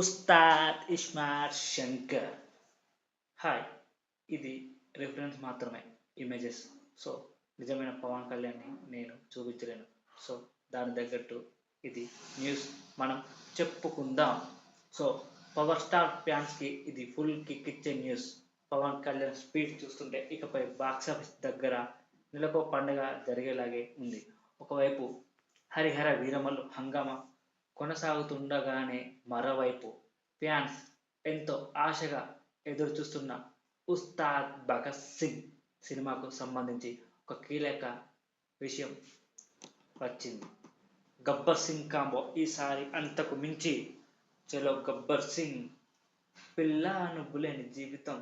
Ustaad Ismart Shankar. Hi ఇది reference మాత్రమే images so నిజమైన పవన్ కళ్యాణ్ని నేను చూపించలేను. సో దాని తగ్గట్టు ఇది న్యూస్ మనం చెప్పుకుందాం. సో పవర్ స్టార్ ఫ్యాన్స్కి ఇది ఫుల్ కిక్ ఇచ్చే న్యూస్ పవన్ కళ్యాణ్ స్పీడ్ చూస్తుంటే ఇకపై బాక్సాఫీస్ దగ్గర నెలకో పండుగ జరిగేలాగే ఉంది. ఒకవైపు హరిహర వీరమల్లు హంగామా కొనసాగుతుండగానే మరోవైపు ఫ్యాన్స్ ఎంతో ఆశగా ఎదురు చూస్తున్న ఉస్తాద్ భగత్ సింగ్ సినిమాకు సంబంధించి ఒక కీలక విషయం వచ్చింది. గబ్బర్ సింగ్ కాంబో ఈసారి అంతకు మించి చలో గబ్బర్ సింగ్ పిల్ల అనుబులేని జీవితం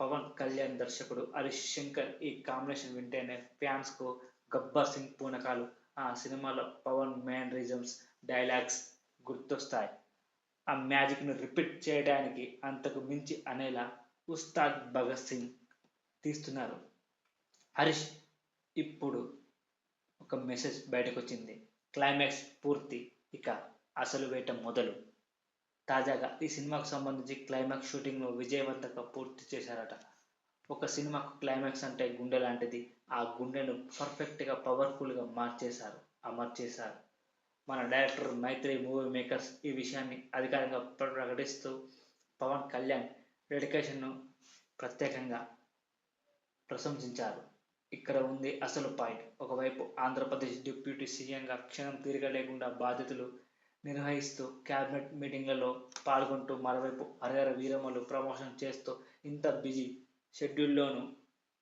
పవన్ కళ్యాణ్ దర్శకుడు హరీష్ శంకర్ ఈ కాంబినేషన్ వింటేనే ఫ్యాన్స్కు గబ్బర్ సింగ్ పూనకాలు ఆ సినిమాలో పవన్ మ్యానరిజమ్స్ డైలాగ్స్ గుర్తొస్తాయి. ఆ మ్యాజిక్ను రిపీట్ చేయడానికి అంతకు మించి అనేలా ఉస్తాద్ భగత్ సింగ్ తీస్తున్నారు. హరీష్ ఇప్పుడు ఒక మెసేజ్ బయటకు వచ్చింది క్లైమాక్స్ పూర్తి ఇక అసలు వేట మొదలు. తాజాగా ఈ సినిమాకు సంబంధించి క్లైమాక్స్ షూటింగ్ను విజయవంతంగా పూర్తి చేశారట ఒక సినిమాకు క్లైమాక్స్ అంటే గుండె లాంటిది. ఆ గుండెను పర్ఫెక్ట్గా పవర్ఫుల్గా మార్చేశారు అమర్చేశారు. మన డైరెక్టర్ మైత్రి మూవీ మేకర్స్ ఈ విషయాన్ని అధికారికంగా ప్రకటిస్తూ పవన్ కళ్యాణ్ డెడికేషన్ను ప్రత్యేకంగా ప్రశంసించారు. ఇక్కడ ఉంది అసలు పాయింట్ ఒకవైపు ఆంధ్రప్రదేశ్ డిప్యూటీ సీఎంగా క్షణం తీరిక లేకుండా బాధ్యతలు నిర్వహిస్తూ క్యాబినెట్ మీటింగ్లలో పాల్గొంటూ మరోవైపు హరిహర వీరమ్మలు ప్రమోషన్ చేస్తూ ఇంత బిజీ షెడ్యూల్లోనూ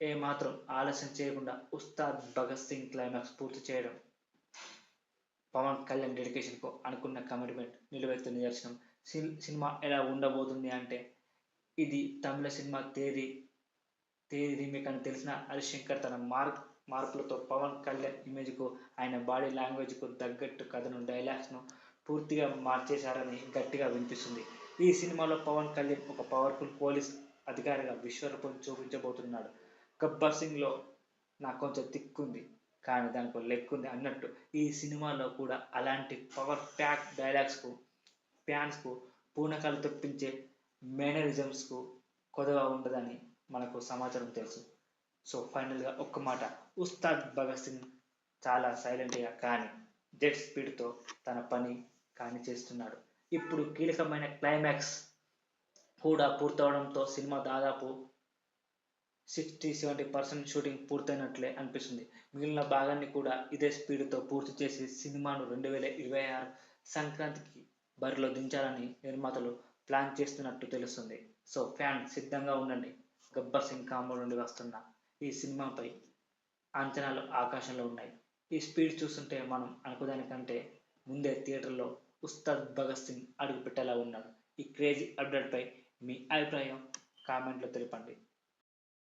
ఏమాత్రం ఆలస్యం చేయకుండా ఉస్తాద్ భగత్ సింగ్ క్లైమాక్స్ పూర్తి చేయడం. పవన్ కళ్యాణ్ డెడికేషన్కు అనుకున్న కమిట్మెంట్ నిలువెత్తు నిదర్శనం. సినిమా ఎలా ఉండబోతుంది అంటే ఇది తమిళ సినిమా తేదీ తేదీ రీమేక్ అని తెలిసిన హరిశంకర్ తన మార్క్ మార్పులతో పవన్ కళ్యాణ్ ఇమేజ్కు ఆయన బాడీ లాంగ్వేజ్కు తగ్గట్టు కథను డైలాగ్స్ను పూర్తిగా మార్చేశారని గట్టిగా వినిపిస్తుంది. ఈ సినిమాలో పవన్ కళ్యాణ్ ఒక పవర్ఫుల్ పోలీస్ అధికారిగా విశ్వరూపం చూపించబోతున్నాడు. గబ్బర్ సింగ్లో నాకు కొంచెం తిక్కుంది కానీ దానికి లెక్కుంది అన్నట్టు ఈ సినిమాలో కూడా అలాంటి పవర్ ప్యాక్ డైలాగ్స్కు ఫ్యాన్స్కు పూనకాలు తెప్పించే మేనరిజమ్స్కు కొదవ ఉండదని మనకు సమాచారం తెలుసు. సో ఫైనల్గా ఒక్క మాట. ఉస్తాద్ భగత్ సింగ్ చాలా సైలెంట్గా కానీ జెట్ స్పీడ్తో తన పని కానీ చేస్తున్నాడు. ఇప్పుడు కీలకమైన క్లైమాక్స్ కూడా పూర్తవడంతో సినిమా దాదాపు సిక్స్టీ సెవెంటీ పర్సెంట్ షూటింగ్ పూర్తయినట్లే అనిపిస్తుంది. మిగిలిన భాగాన్ని కూడా ఇదే స్పీడ్తో పూర్తి చేసి సినిమాను రెండు వేల ఇరవై ఆరు సంక్రాంతికి బరిలో దించాలని నిర్మాతలు ప్లాన్ చేస్తున్నట్టు తెలుస్తుంది. సో ఫ్యాన్ సిద్ధంగా ఉండండి. గబ్బర్ సింగ్ కాంబో నుండి వస్తున్న ఈ సినిమాపై అంచనాలు ఆకాశంలో ఉన్నాయి. ఈ స్పీడ్ చూస్తుంటే మనం అనుకోదానికంటే ముందే థియేటర్లో ఉస్తాద్ భగత్ సింగ్ అడుగుపెట్టేలా ఉన్నాడు. ఈ క్రేజీ అప్డేట్పై మీ అభిప్రాయం కామెంట్లో తెలపండి.